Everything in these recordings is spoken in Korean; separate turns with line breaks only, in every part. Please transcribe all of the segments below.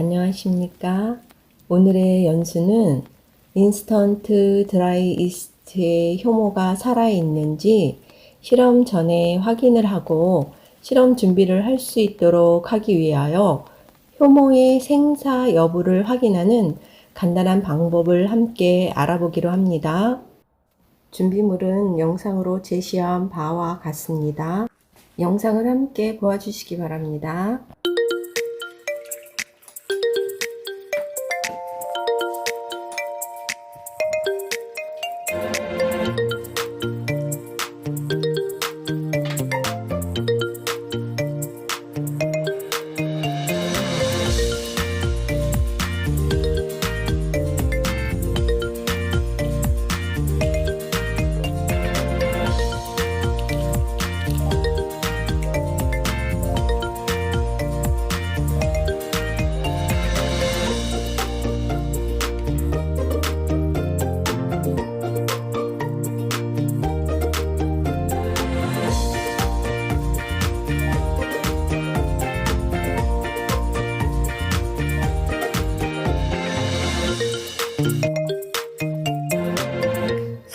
안녕하십니까. 오늘의 연수는 인스턴트 드라이 이스트의 효모가 살아있는지 실험 전에 확인을 하고 실험 준비를 할 수 있도록 하기 위하여 효모의 생사 여부를 확인하는 간단한 방법을 함께 알아보기로 합니다. 준비물은 영상으로 제시한 바와 같습니다. 영상을 함께 보아주시기 바랍니다.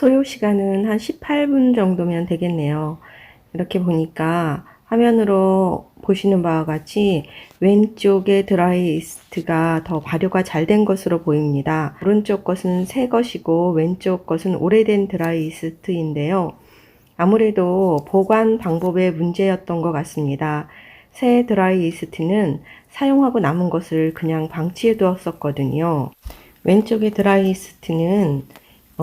소요 시간은 한 18분 정도면 되겠네요. 이렇게 보니까 화면으로 보시는 바와 같이 왼쪽의 드라이 이스트가 더 발효가 잘 된 것으로 보입니다. 오른쪽 것은 새 것이고 왼쪽 것은 오래된 드라이 이스트인데요. 아무래도 보관 방법의 문제였던 것 같습니다. 새 드라이 이스트는 사용하고 남은 것을 그냥 방치해 두었었거든요. 왼쪽의 드라이 이스트는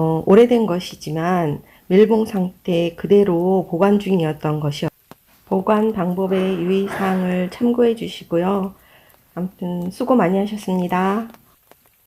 어, 오래된 것이지만 밀봉 상태 그대로 보관 중이었던 것이요. 보관 방법의 유의사항을 참고해 주시고요. 아무튼 수고 많이 하셨습니다.